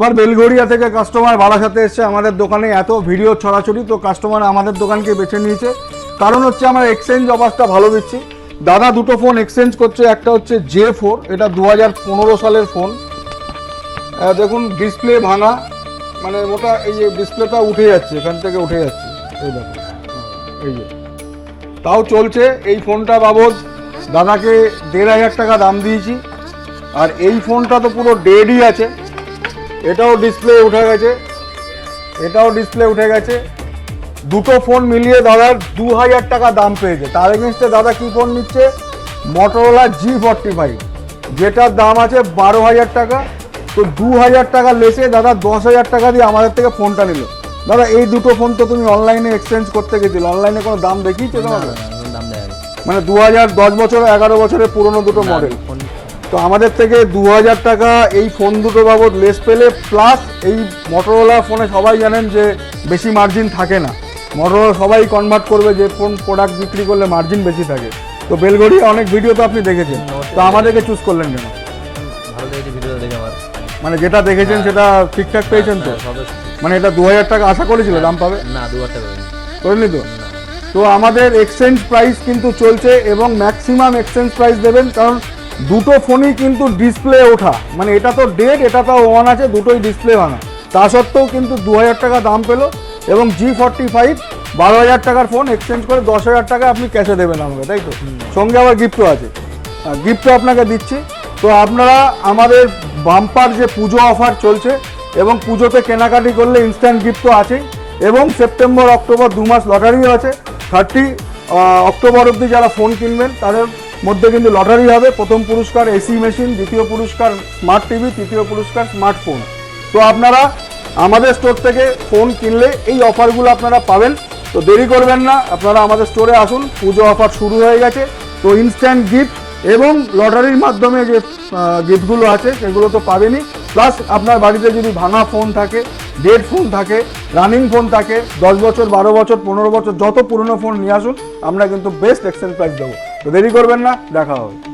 আবার বেলঘড়িয়া থেকে কাস্টমার বারাসাতে এসছে। আমাদের দোকানে এত ভিডিও ছড়াছড়ি, তো কাস্টমার আমাদের দোকানকে বেছে নিয়েছে। কারণ হচ্ছে আমরা এক্সচেঞ্জ অফারটা ভালো দিচ্ছি। দাদা দুটো ফোন এক্সচেঞ্জ করছে, একটা হচ্ছে জে ফোর এটা দু হাজার পনেরো সালের ফোন দেখুন ডিসপ্লে ভাঙা মানে মোটা এই যে ডিসপ্লেটা উঠে যাচ্ছে, এখান থেকে উঠে যাচ্ছে। এই দেখুন এই যে। তাও চলছে, এই ফোনটা বাবদ দাদাকে দেড় হাজার টাকা দাম দিয়েছি। আর এই ফোনটা তো পুরো ডেডই আছে। এটাও ডিসপ্লে উঠে গেছে। এটাও ডিসপ্লে উঠে গেছে। দুটো ফোন মিলিয়ে দাদার দু হাজার টাকা দাম পেয়েছে। তার এগেনস্টে দাদা কি ফোন নিচ্ছে? মটোরোলা জি ফর্টি ফাইভ যেটার দাম আছে বারো হাজার টাকা। তো দু হাজার টাকা লেসে দাদা দশ হাজার টাকা দিয়ে আমাদের থেকে ফোনটা নিল। দাদা এই দুটো ফোন তো তুমি অনলাইনে এক্সচেঞ্জ করতে গেছিলে। অনলাইনে কোনো দাম দেখিয়েছো দাম মানে দু হাজার দশ বছর এগারো বছরের পুরনো দুটো মডেল তো আমাদের থেকে দু হাজার টাকা এই ফোন দুটো বাবদ লেস পেলে প্লাস এই মোটরোলা ফোনে সবাই জানেন যে বেশি মার্জিন থাকে না। মোটরোলা সবাই কনভার্ট করবে যে ফোন প্রোডাক্ট বিক্রি করলে মার্জিন বেশি থাকে। তো বেলগড়ি অনেক ভিডিও তো আপনি দেখেছেন। তো আমাদেরকে চুজ করলেন কেন? মানে যেটা দেখেছেন সেটা ঠিকঠাক পেয়েছেন তো? হ্যাঁ, মানে এটা দু হাজার টাকা আশা করেছিল দাম পাবে? না দু হাজার টাকা করেনি তো? তো আমাদের এক্সচেঞ্জ প্রাইস কিন্তু চলছে এবং ম্যাক্সিমাম এক্সচেঞ্জ প্রাইস দেবেন কারণ দুটো ফোনই কিন্তু ডিসপ্লে ওঠা। মানে এটা তো ডেট এটা তো ওয়ান আছে দুটোই ডিসপ্লে ভাঙা তা সত্ত্বেও কিন্তু দু হাজার টাকা দাম পেল এবং জি ফর্টি ফাইভ বারো হাজার টাকার ফোন এক্সচেঞ্জ করে দশ হাজার টাকা আপনি ক্যাশে দেবেন আমাকে তাই তো? সঙ্গে আবার গিফটও আছে। গিফটও আপনাকে দিচ্ছি। তো আপনারা আমাদের বাম্পার যে পুজো অফার চলছে এবং পুজোতে কেনাকাটি করলে ইনস্ট্যান্ট গিফট তো আছেই এবং সেপ্টেম্বর অক্টোবর দু মাস লটারিও আছে। থার্টি অক্টোবর অবধি যারা ফোন কিনবেন তাদের মধ্যে কিন্তু লটারি হবে। প্রথম পুরস্কার এসি মেশিন দ্বিতীয় পুরস্কার স্মার্ট টিভি তৃতীয় পুরস্কার স্মার্টফোন তো আপনারা আমাদের স্টোর থেকে ফোন কিনলে এই অফারগুলো আপনারা পাবেন। তো দেরি করবেন না, আপনারা আমাদের স্টোরে আসুন, পুজো অফার শুরু হয়ে গেছে। তো ইনস্ট্যান্ট গিফট এবং লটারির মাধ্যমে যে গিফটগুলো আছে, সেগুলো তো পাবেনই। প্লাস আপনার বাড়িতে যদি ভাঙা ফোন থাকে ডেড ফোন থাকে রানিং ফোন থাকে, দশ বছর, বারো বছর, পনেরো বছর, যত পুরনো ফোন নিয়ে আসুন, আমরা কিন্তু বেস্ট এক্সচেঞ্জ প্রাইস দেবো। তো দেরি করবেন না দেখা হবে।